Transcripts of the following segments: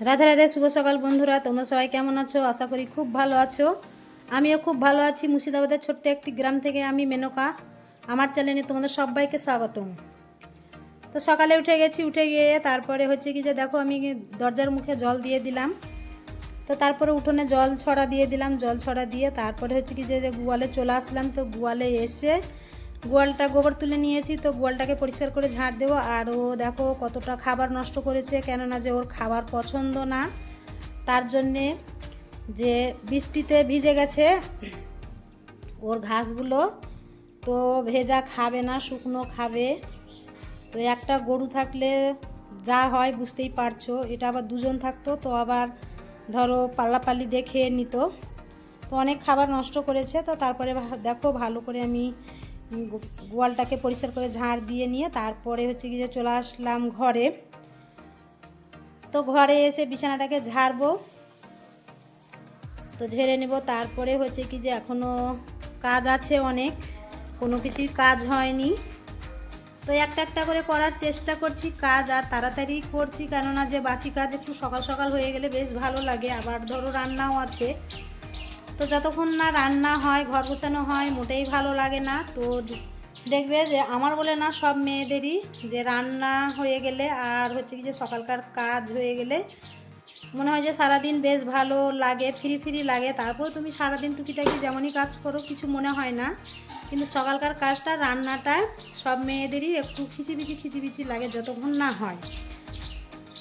রাধে রাধে, শুভ সকাল বন্ধুরা। তোমরা সবাই কেমন আছো? আশা করি খুব ভালো আছো। আমিও খুব ভালো আছি। মুর্শিদাবাদের ছোট্ট একটি গ্রাম থেকে আমি মেনকা। আমার চ্যানেলে তোমাদের সবাইকে স্বাগতম। তো সকালে উঠে গেছি, উঠে গিয়ে তারপরে হচ্ছে কি যে দেখো, আমি দরজার মুখে জল দিয়ে দিলাম। তো তারপরে উঠোনে জল ছড়া দিয়ে দিলাম, জল ছড়া দিয়ে তারপরে হচ্ছে কি যে গোয়ালে চলে আসলাম। তো গোয়ালে এসে গোয়ালটা গোবর তুলে নিয়েছি, তো গোয়ালটাকে পরিষ্কার করে ঝাড় দেবো। আর ও দেখো কতটা খাবার নষ্ট করেছে, কেননা যে ওর খাবার পছন্দ না, তার জন্যে যে বৃষ্টিতে ভিজে গেছে ওর ঘাসগুলো, তো ভেজা খাবে না, শুকনো খাবে। তো একটা গরু থাকলে যা হয় বুঝতেই পারছ, এটা আবার দুজন থাকতো, তো আবার ধরো পাল্লাপাল্লি দেখে নিত। তো অনেক খাবার নষ্ট করেছে, তো তারপরে দেখো ভালো করে আমি গোয়ালটাকে পরিষ্কার করে ঝাড় দিয়ে নিয়ে তারপরে হচ্ছে কি যে চলে আসলাম ঘরে। তো ঘরে এসে বিছানাটাকে ঝাড়বো, তো ঝেড়ে নেব। তারপরে হচ্ছে কি যে এখনও কাজ আছে অনেক, কোনো কিছুই কাজ হয়নি। তো একটা একটা করে করার চেষ্টা করছি, কাজ আর তাড়াতাড়ি করছি। কেননা যে বাসি কাজ একটু সকাল সকাল হয়ে গেলে বেশ ভালো লাগে। আবার ধরো রান্নাও আছে। তো যতক্ষণ না রান্না হয়, ঘর গোছানো হয়, মোটেই ভালো লাগে না, তো দেখবে যে আমার বলে না, সব মেয়েদেরই যে রান্না হয়ে গেলে আর হচ্ছে কি যে সকালকার কাজ হয়ে গেলে মনে হয় যে সারাদিন বেশ ভালো লাগে, ফ্রি ফ্রি লাগে। তারপর তুমি সারাদিন টুকিটাকি যেমনই কাজ করো, কিছু মনে হয় না। কিন্তু সকালকার কাজটা, রান্নাটা সব মেয়েদেরই একটু খিচিবিচি খিচিবিচি লাগে, যতক্ষণ না হয়।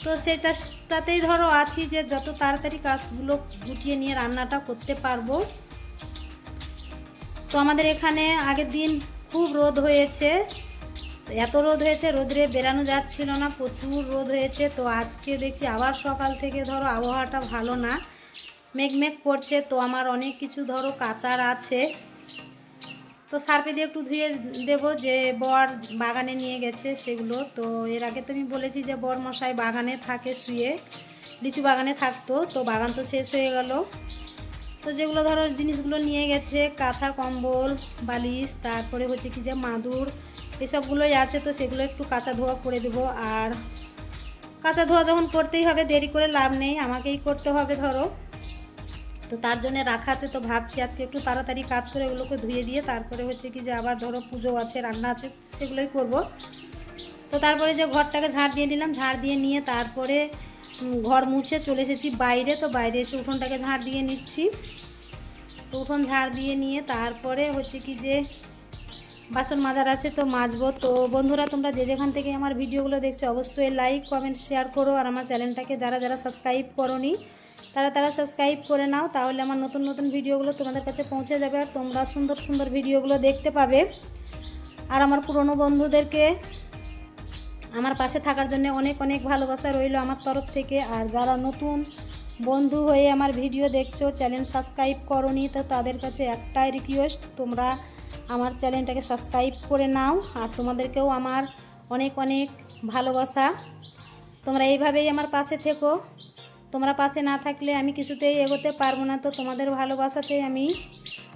তো সেই চেষ্টাতেই ধরো আছি যে যত তাড়াতাড়ি কাজগুলো গুটিয়ে নিয়ে রান্নাটা করতে পারব। তো আমাদের এখানে আগের দিন খুব রোদ হয়েছে। এত রোদ হয়েছে রোদরে বেরানো যাচ্ছিল না, প্রচুর রোদ হয়েছে। তো আজকে দেখছি আবার সকাল থেকে ধরো আবহাওয়াটা ভালো না। মেঘ মেঘ করছে, তো আমার অনেক কিছু ধরো কাচার আছে। তো সার্পে দিয়ে একটু ধুয়ে দেবো যে বর বাগানে নিয়ে গেছে সেগুলো। তো এর আগে তো আমি বলেছি যে বর মশাই বাগানে থাকে, শুয়ে, লিচু বাগানে থাকতো, তো বাগান তো শেষ হয়ে গেল। তো যেগুলো ধরো জিনিসগুলো নিয়ে গেছে, কাঁথা, কম্বল, বালিশ, তারপরে হচ্ছে কি যে মাদুর, এসবগুলোই আছে, তো সেগুলো একটু কাঁচা ধোয়া করে দেবো। আর কাঁচা ধোয়া যখন করতেই হবে, দেরি করে লাভ নেই, আমাকেই করতে হবে ধরো। তো তার জন্য রাখা আছে, তো ভাবছি আজকে একটু তাড়াতাড়ি কাজ করে ওগুলোকে ধুয়ে দিয়ে তারপরে হচ্ছে কি যে আবার ধরো পুজো আছে, রান্না আছে, সেগুলোই করব। তো তারপরে যে ঘরটাকে ঝাড় দিয়ে নিলাম, ঝাড় দিয়ে নিয়ে তারপরে ঘর মুছে চলে এসেছি বাইরে, তো বাইরে এসে উঠোনটাকে ঝাড় দিয়ে নিচ্ছি। তো উঠোন ঝাড় দিয়ে নিয়ে তারপরে হচ্ছে কি যে বাসন মাজার আছে তো মাজবো। তো বন্ধুরা, তোমরা যে যেখান থেকে আমার ভিডিওগুলো দেখছ, অবশ্যই লাইক কমেন্ট শেয়ার করো। আর আমার চ্যানেলটাকে যারা যারা সাবস্ক্রাইব করোনি তারা তারা সাবস্ক্রাইব করে নাও, তাহলে আমার নতুন নতুন ভিডিওগুলো তোমাদের কাছে পৌঁছে যাবে আর তোমরা সুন্দর সুন্দর ভিডিওগুলো দেখতে পাবে। আর আমার পুরনো বন্ধুদেরকে আমার পাশে থাকার জন্য অনেক অনেক ভালোবাসা রইল আমার তরফ থেকে। আর যারা নতুন বন্ধু হয়ে আমার ভিডিও দেখছ চ্যানেল সাবস্ক্রাইব করনি, তো তাদের কাছে একটাই রিকোয়েস্ট তোমরা আমার চ্যানেলটাকে সাবস্ক্রাইব করে নাও। আর তোমাদেরকেও আমার অনেক অনেক ভালোবাসা। তোমরা এইভাবেই আমার পাশে থেকো। তোমরা পাশে না থাকলে আমি কিছুতেই এগোতে পারব না। তো তোমাদের ভালোবাসাতেই আমি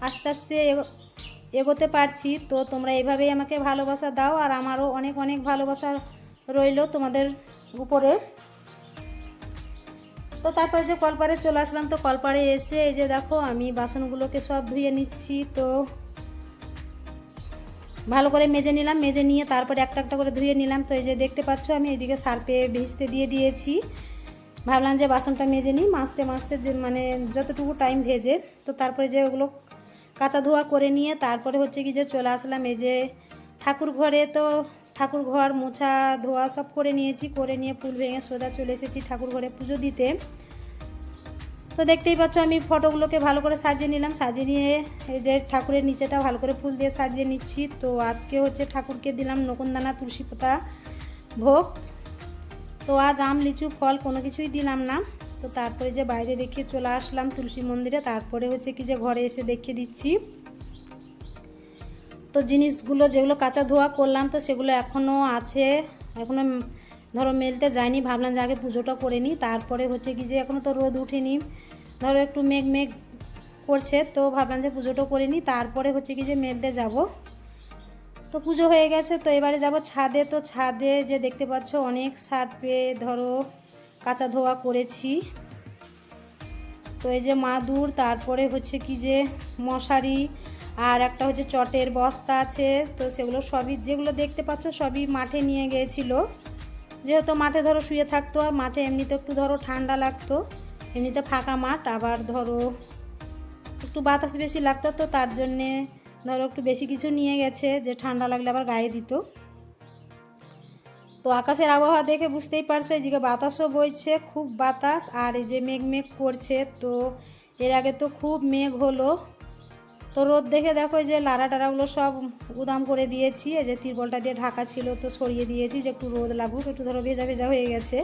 আস্তে আস্তে এগো- এগোতে পারছি। তো তোমরা এভাবেই আমাকে ভালোবাসা দাও আর আমারও অনেক অনেক ভালোবাসা রইল তোমাদের উপরে। তো তারপরে যে কলপারে চলে আসলাম, তো কলপারে এসে এই যে দেখো, আমি বাসনগুলোকে সব ধুয়ে নিচ্ছি। তো ভালো করে মেজে নিলাম, মেজে নিয়ে তারপরে একটা একটা করে ধুয়ে নিলাম। তো এই যে দেখতে পাচ্ছ, আমি এইদিকে সার্পে ভিজতে দিয়ে দিয়েছি। ভাবলাম যে বাসনটা মেজে নিই মাছতে মাছতে যে মানে যতটুকু টাইম ভেজে, তো তারপরে যে ওগুলো কাঁচা ধোয়া করে নিয়ে তারপরে হচ্ছে কি যে চলে আসলাম এই যে ঠাকুর ঘরে। তো ঠাকুর ঘর মোছা ধোয়া সব করে নিয়েছি, করে নিয়ে ফুল ভেঙে সোজা চলে এসেছি ঠাকুর ঘরে পুজো দিতে। তো দেখতেই পাচ্ছ আমি ফটোগুলোকে ভালো করে সাজিয়ে নিলাম, সাজিয়ে নিয়ে এই যে ঠাকুরের নিচেটা ভালো করে ফুল দিয়ে সাজিয়ে নিচ্ছি। তো আজকে হচ্ছে ঠাকুরকে দিলাম নকুনদানা তুলসী পাতা ভোগ। তো আজ আম, লিচু, ফল কোনো কিছুই দিলাম না। তো তারপরে যে বাইরে দেখিয়ে চলে আসলাম তুলসী মন্দিরে, তারপরে হচ্ছে কি যে ঘরে এসে দেখিয়ে দিচ্ছি। তো জিনিসগুলো যেগুলো কাঁচা ধোয়া করলাম, তো সেগুলো এখনও আছে। এখনও ধরো মেলতে যায়নি ভাবলাম যে আগে পুজোটা করে নিই। তারপরে হচ্ছে কি যে এখনও তো রোদ উঠেনি। ধরো একটু মেঘ মেঘ করছে, তো ভাবলাম যে পুজোটা করে নিই। তারপরে হচ্ছে কি যে মেলতে যাব। তো পুজো হয়ে গেছে, তো এবারে যাব ছাদে। তো ছাদে যে দেখতে পাচ্ছ, অনেক সার পেয়ে ধরো কাঁচা ধোয়া করেছি। তো এই যে মাদুর তারপরে হচ্ছে কি যে মশারি আর একটা হচ্ছে চটের বস্তা আছে, তো সেগুলো সবই যেগুলো দেখতে পাচ্ছ সবই মাঠে নিয়ে গিয়েছিল যেহেতু মাঠে ধরো শুয়ে থাকতো, আর মাঠে এমনিতে একটু ধরো ঠান্ডা লাগতো, এমনিতে ফাঁকা মাঠ, আবার ধরো একটু বাতাস বেশি লাগতো, তো তার জন্যে ধরো একটু বেশি কিছু নিয়ে গেছে যে ঠান্ডা লাগলে আবার গায়ে দিত। তো আকাশের আবহাওয়া দেখে বুঝতেই পারছ এইদিকে বাতাসও বইছে, খুব বাতাস, আর এই যে মেঘ মেঘ করছে, তো এর আগে তো খুব মেঘ হলো। তো রোদ দেখে দেখো যে লাড়া টাড়াগুলো সব উদাম করে দিয়েছি, এই যে তিরবলটা দিয়ে ঢাকা ছিল তো সরিয়ে দিয়েছি যে একটু রোদ লাগুক, একটু ধরো ভেজা ভেজা হয়ে গেছে।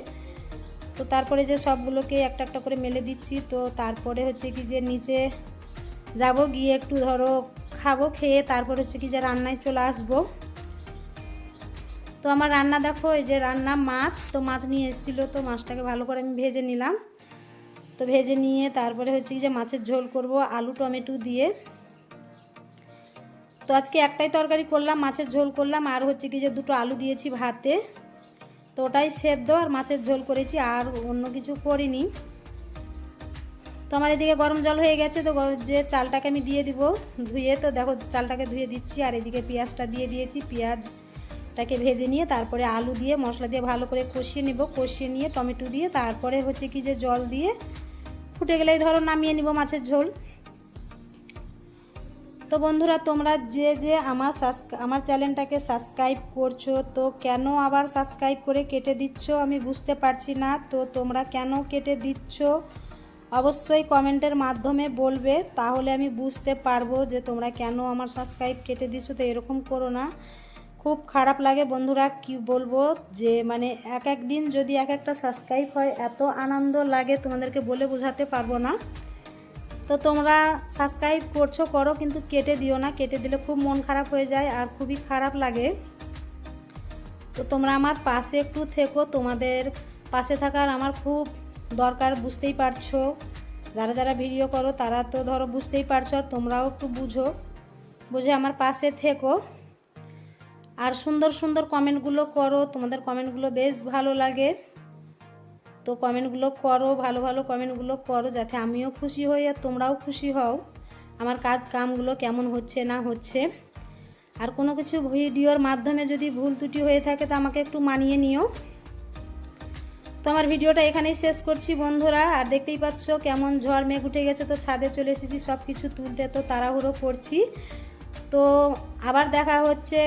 তো তারপরে যে সবগুলোকে একটা একটা করে মেলে দিচ্ছি, তো তারপরে হচ্ছে কি যে নিচে যাব, গিয়ে একটু ধরো খাব, খেয়ে তারপর হচ্ছে কি যে রান্নায় চলে আসব। তো আমার রান্না দেখো, এই যে রান্না মাছ, তো মাছ নিয়ে এসেছিল, তো মাছটাকে ভালো করে আমি ভেজে নিলাম। তো ভেজে নিয়ে তারপরে হচ্ছে কি যে মাছের ঝোল করব, আলু, টমেটো দিয়ে। তো আজকে একটাই তরকারি করলাম, মাছের ঝোল করলাম, আর হচ্ছে কি যে দুটো আলু দিয়েছি ভাতে। তো ওটাই সেদ্ধ, আর মাছের ঝোল করেছি, আর অন্য কিছু করিনি। তো আমার এদিকে গরম জল হয়ে গেছে, তো যে চালটাকে আমি দিয়ে দিব ধুয়ে, তো দেখো চালটাকে ধুয়ে দিচ্ছি, আর এদিকে পেঁয়াজটা দিয়ে দিয়েছি, পেঁয়াজটাকে ভেজে নিয়ে তারপরে আলু দিয়ে, মশলা দিয়ে ভালো করে কষিয়ে নেব, কষিয়ে নিয়ে টমেটো দিয়ে, তারপরে হচ্ছে কি যে জল দিয়ে ফুটে গেলেই ধরো নামিয়ে নিব মাছের ঝোল। তো বন্ধুরা, তোমরা যে যে আমার আমার চ্যানেলটাকে সাবস্ক্রাইব করছ, তো কেন আবার সাবস্ক্রাইব করে কেটে দিচ্ছ আমি বুঝতে পারছি না, তো তোমরা কেন কেটে দিচ্ছ? অবশ্যই কমেন্টের মাধ্যমে বলবে, তাহলে আমি বুঝতে পারব যে তোমরা কেন আমার সাবস্ক্রাইব কেটে দিচ্ছ তো এরকম করো না। খুব খারাপ লাগে বন্ধুরা, কি বলব যে মানে এক এক দিন যদি এক একটা সাবস্ক্রাইব হয়, এত আনন্দ লাগে, তোমাদেরকে বলে বোঝাতে পারব না। তো তোমরা সাবস্ক্রাইব করছ, করো, কিন্তু কেটে দিও না। কেটে দিলে খুব মন খারাপ হয়ে যায় আর খুবই খারাপ লাগে। তো তোমরা আমার পাশে একটু থেকো, তোমাদের পাশে থাকার আমার খুব দরকার, বুঝতেই পারছ। যারা যারা ভিডিও করো, তারা তো ধরো বুঝতেই পারছ, আর তোমরাও একটু বুঝো। বুঝে আমার পাশে থেকো। আর সুন্দর সুন্দর কমেন্টগুলো করো, তোমাদের কমেন্টগুলো বেশ ভালো লাগে। তো কমেন্টগুলো করো, ভালো ভালো কমেন্টগুলো করো, যাতে আমিও খুশি হই আর তোমরাও খুশি হও। আমার কাজ কামগুলো কেমন হচ্ছে না হচ্ছে। আর কোনো কিছু ভিডিওর মাধ্যমে যদি ভুল ত্রুটি হয়ে থাকে, তো আমাকে একটু মানিয়ে নিও। তো আমার ভিডিওটা এখানেই শেষ করছি বন্ধুরা। আর দেখতেই পাচ্ছ কেমন ঝড় মেঘ উঠে গেছে, তো ছাদে চলে এসেছি সব কিছু তুলতে তো তাড়াহুড়ো করছি। তো আবার দেখা হচ্ছে